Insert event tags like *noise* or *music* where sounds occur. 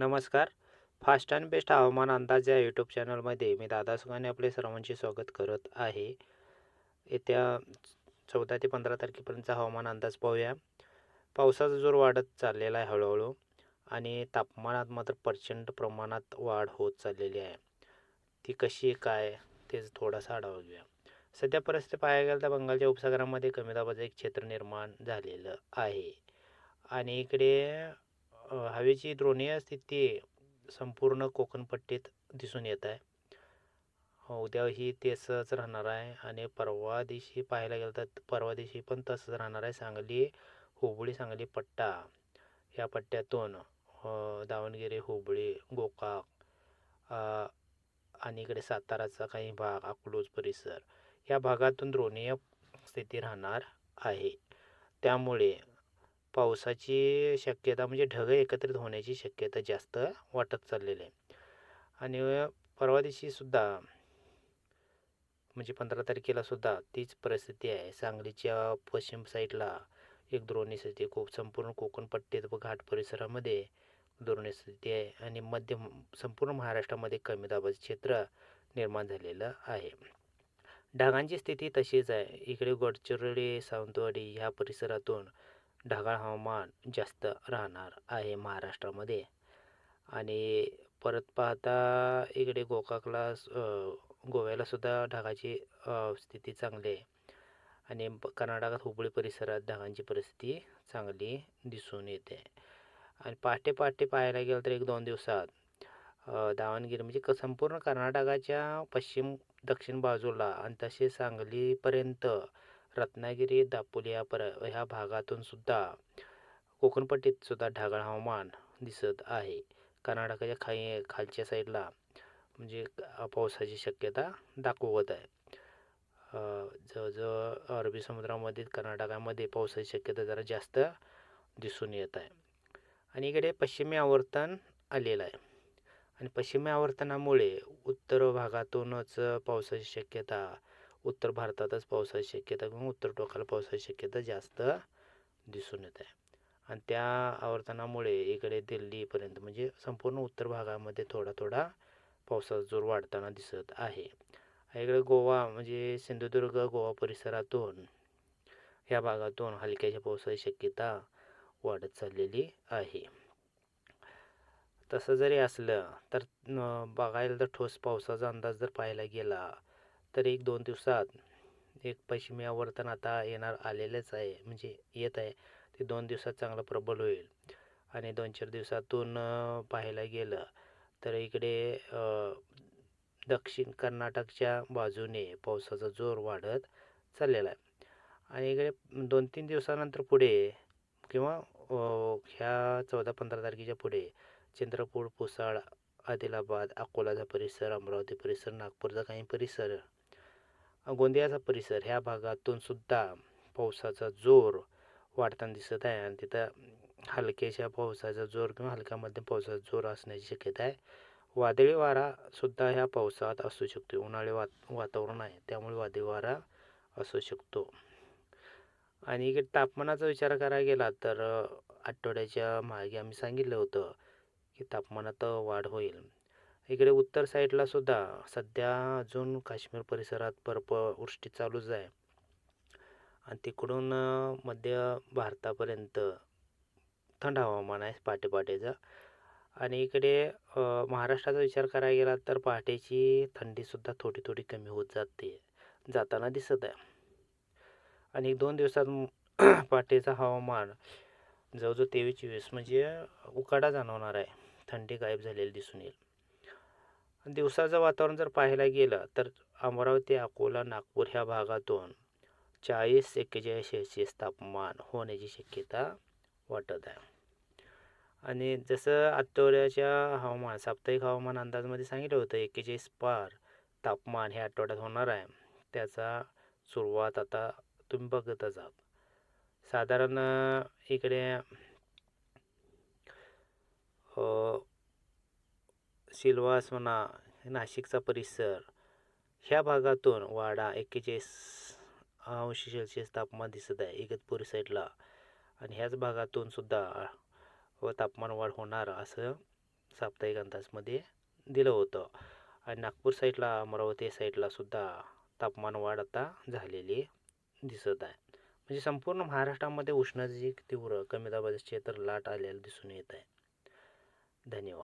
नमस्कार. Fast and best हवामान अंदाज या यूट्यूब चॅनलमध्ये मी दादा सुगाने आपले सर्वांचे स्वागत करत आहे. येत्या चौदा ते पंधरा तारखेपर्यंतचा हवामान अंदाज पाहूया. पावसाचा जोर वाढत चाललेला आहे हळूहळू आणि तापमानात मात्र प्रचंड प्रमाणात वाढ होत चाललेली आहे. ती कशी आहे काय तेच थोडासा आढावा घेऊया. सध्या परिस्थिती पाहायला गेलं तर बंगालच्या उपसागरामध्ये कमी दाबाचं एक क्षेत्र निर्माण झालेलं आहे. आणि इकडे हवेची द्रोणीय स्थिती संपूर्ण कोकणपट्टीत दिसून येत आहे. हो, उद्याही तसंच राहणार आहे आणि परवा दिवशी पाहायला गेलं तर परवा दिवशी पण तसंच राहणार आहे. सांगली हुबळी सांगली पट्टा या पट्ट्यातून दावणगिरी हुबळी गोकाक आणि इकडे साताराचा काही भाग अकलूज परिसर या भागातून द्रोणीय स्थिती राहणार आहे. त्यामुळे पावसाची शक्यता म्हणजे ढग एकत्रित होण्याची शक्यता जास्त वाटत चाललेली आहे. आणि परवा दिवशीसुद्धा म्हणजे पंधरा तारखेलासुद्धा तीच परिस्थिती आहे. सांगलीच्या पश्चिम साईडला एक द्रोणीस्थिती खूप संपूर्ण कोकण पट्टीत व घाट परिसरामध्ये द्रोणी स्थिती आहे. आणि मध्य संपूर्ण महाराष्ट्रामध्ये कमी दाबाचे क्षेत्र निर्माण झालेलं आहे. ढगांची स्थिती तशीच आहे. इकडे गडचिरोली सावंतवाडी ह्या परिसरातून ढगाळ हवामान जास्त राहणार आहे महाराष्ट्रामध्ये. आणि परत पाहता इकडे गोकाकला अ, गोव्याला सुद्धा ढगाची स्थिती चांगली आहे. आणि कर्नाटकात हुबळी परिसरात ढगांची परिस्थिती चांगली दिसून येते. आणि पहाटे पहाटे पाहायला गेलं तर एक दोन दिवसात दावणगिरी म्हणजे क संपूर्ण कर्नाटकाच्या पश्चिम दक्षिण बाजूला आणि तसे सांगलीपर्यंत रत्नागिरी दापोली या पर ह्या भागातून सुद्धा कोकणपट्टीत सुद्धा ढगाळ हवामान दिसत आहे. कर्नाटकाच्या खाई खालच्या साईडला म्हणजे पावसाची शक्यता दाखवत आहे. जवळजवळ अरबी समुद्रामध्ये कर्नाटकामध्ये पावसाची शक्यता जरा जास्त दिसून येत आहे. आणि इकडे पश्चिमी आवर्तन आलेलं आहे. आणि पश्चिमी आवर्तनामुळे उत्तर भागातूनच पावसाची शक्यता उत्तर भारतातच पावसाची शक्यता किंवा उत्तर टोकाला पावसाची शक्यता जास्त दिसून येत. आहे आणि त्या आवर्तनामुळे इकडे दिल्लीपर्यंत म्हणजे संपूर्ण उत्तर भागामध्ये थोडा थोडा पावसाचा जोर वाढताना दिसत आहे. इकडे गोवा म्हणजे सिंधुदुर्ग गोवा परिसरातून ह्या भागातून हलक्याच्या पावसाची शक्यता वाढत चाललेली आहे. तसं जरी असलं तर बघायला तर ठोस पावसाचा अंदाज जर पाहायला गेला तर एक दोन दिवसात एक पश्चिमी आवर्तन आता येणार आलेलंच आहे म्हणजे येत आहे. ते दोन दिवसात चांगलं प्रबल होईल. आणि दोन चार दिवसातून पाहायला गेलं तर इकडे दक्षिण कर्नाटकच्या बाजूने पावसाचा जोर वाढत चाललेला आहे. आणि इकडे दोन तीन दिवसानंतर पुढे किंवा ह्या चौदा पंधरा तारखेच्या पुढे चंद्रपूर पुसाळ आदिलाबाद अकोलाचा परिसर अमरावती परिसर नागपूरचा काही परिसर गोंदियाचा परिसर ह्या भागातून सुद्धा पावसाचा जोर वाढताना दिसत आहे आणि तिथं हलक्याशा पावसाचा जोर किंवा हलक्या मध्यम पावसाचा जोर असण्याची शक्यता आहे. वादळी वारा सुद्धा ह्या पावसात असू शकतो. उन्हाळी वात वातावरण आहे त्यामुळे वादळी वारा असू शकतो. आणि इकडे तापमानाचा विचार करायला गेला तर आठवड्याच्या मागे आम्ही सांगितलं होतं की तापमानात वाढ होईल. इकडे उत्तर साईडला सुद्धा सध्या अजून काश्मीर परिसरात बर्फवृष्टी चालूच आहे. आणि तिकडून मध्य भारतापर्यंत थंड हवामान आहे पहाटे पहाटेचं आणि इकडे महाराष्ट्राचा विचार करायला गेला तर पहाटेची थंडीसुद्धा थोडी थोडी कमी होत जाते जाताना दिसत आहे. आणि एक दोन दिवसात *clears throat* पहाटेचं हवामान जवळजवळ तेवीस चोवीस म्हणजे उकाडा जाणवणार आहे. थंडी गायब झालेली दिसून येईल. दिवसाचं वातावरण जर पाहायला गेलं तर अमरावती अकोला नागपूर ह्या भागातून चाळीस एक्केचाळीस सेल्सिअस तापमान होण्याची शक्यता वाटत आहे. आणि जसं आठवड्याच्या हवामान साप्ताहिक हवामान अंदाजमध्ये सांगितलं होतं एक्केचाळीस पार तापमान ह्या आठवड्यात होणार आहे. त्याचा सुरुवात आता तुम्ही बघतच आहात. साधारण इकडे सिल्वास म्हणा नाशिकचा परिसर ह्या भागातून वाडा एक्केचाळीस अंश सेल्सिअस तापमान दिसत आहे इगतपुरी साईडला. आणि ह्याच भागातून सुद्धा व तापमान वाढ होणार असं साप्ताहिक अंदाजमध्ये दिलं होतं. आणि नागपूर साईडला अमरावती साईडला सुद्धा तापमान वाढ आता झालेली दिसत आहे. म्हणजे संपूर्ण महाराष्ट्रामध्ये उष्णतेची तीव्र कमी दाबाचे तर लाट आलेलं दिसून येत आहे. धन्यवाद.